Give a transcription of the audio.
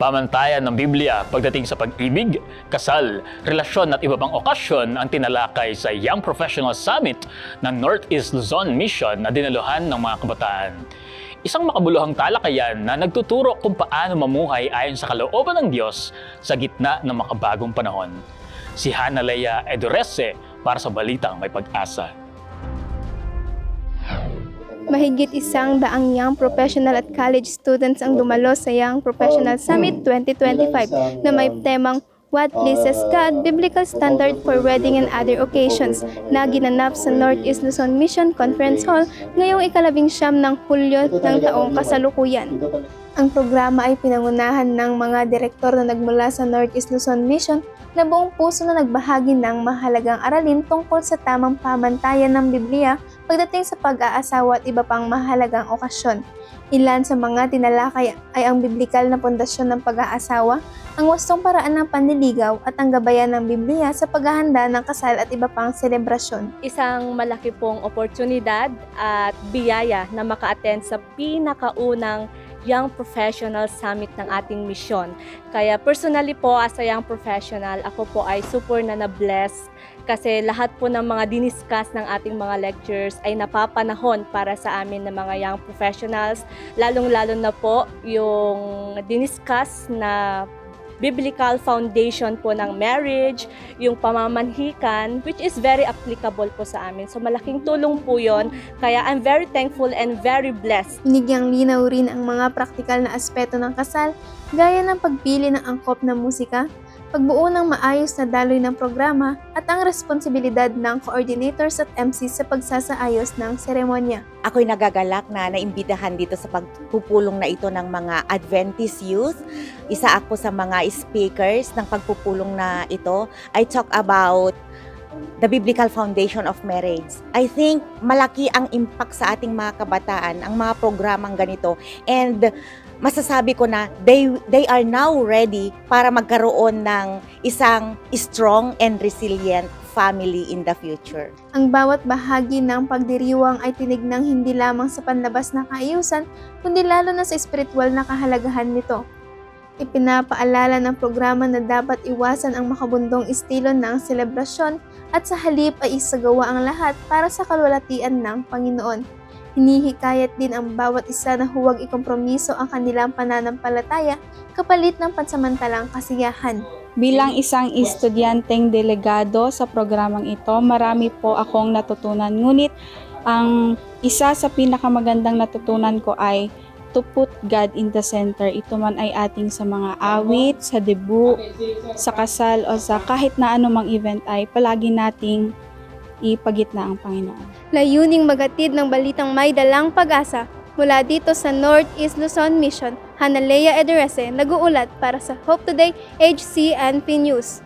Pamantayan ng Biblia pagdating sa pag-ibig, kasal, relasyon at iba pang okasyon ang tinalakay sa Young Professional Summit ng Northeast Luzon Mission na dinaluhan ng mga kabataan. Isang makabuluhang talakayan na nagtuturo kung paano mamuhay ayon sa kalooban ng Diyos sa gitna ng makabagong panahon. Si Hana Leia Edurese para sa Balitang May Pag-asa. Mahigit isang daang young professional at college students ang dumalo sa Young Professional Summit 2025 na may temang What Pleases God, Biblical Standard for Wedding and Other Occasions na ginanap sa Northeast Luzon Mission Conference Hall ngayong ikalabing siyam ng Hulyo ng taong kasalukuyan. Ang programa ay pinangunahan ng mga direktor na nagmula sa Northeast Luzon Mission na buong puso na nagbahagi ng mahalagang aralin tungkol sa tamang pamantayan ng Biblia pagdating sa pag-aasawa at iba pang mahalagang okasyon. Ilan sa mga tinalakay ay ang biblikal na pundasyon ng pag-aasawa, ang wastong paraan ng panliligaw at ang gabayan ng Biblia sa paghahanda ng kasal at iba pang selebrasyon. isang malaki pong oportunidad at biyaya na maka-attend sa pinakaunang Young Professional Summit ng ating misyon. Kaya personally po as a young professional, ako po ay super na na-bless kasi lahat po ng mga diniscuss ng ating mga lectures ay napapanahon para sa amin ng mga young professionals. Lalong-lalo na po yung diniscuss na biblical foundation po ng marriage, yung pamamanhikan, which is very applicable po sa amin. So malaking tulong po yon. Kaya I'm very thankful and very blessed. Binigyang linaw rin ang mga praktikal na aspeto ng kasal gaya ng pagpili ng angkop na musika, pagbuo ng maayos na daloy ng programa at ang responsibilidad ng coordinators at MC sa pagsasaayos ng seremonya. ako'y nagagalak na naimbitahan dito sa pagpupulong na ito ng mga Adventist youth. Isa ako sa mga speakers ng pagpupulong na ito. I talk about the biblical foundation of marriage. I think malaki ang impact sa ating mga kabataan ang mga programang ganito and masasabi ko na they they are now ready para magkaroon ng isang strong and resilient family in the future. Ang bawat bahagi ng pagdiriwang ay tinignang hindi lamang sa panlabas na kaayusan, kundi lalo na sa espiritual na kahalagahan nito. Ipinapaalala ng programa na dapat iwasan ang makabundong estilo ng selebrasyon at sa halip ay isagawa ang lahat para sa kalwalatian ng Panginoon. Hinihikayat din ang bawat isa na huwag ikompromiso ang kanilang pananampalataya kapalit ng pansamantalang kasiyahan. Bilang isang estudyanteng delegado sa programang ito, marami po akong natutunan. Ngunit ang isa sa pinakamagandang natutunan ko ay to put God in the center. Ito man ay ating sa mga awit, sa debut, sa kasal o sa kahit na anumang event ay palagi nating ipagitna ang Panginoon. layuning magatid ng balitang may dalang pag-asa mula dito sa Northeast Luzon Mission, Hanalea Ederese, nag-uulat para sa Hope Today HCNP News.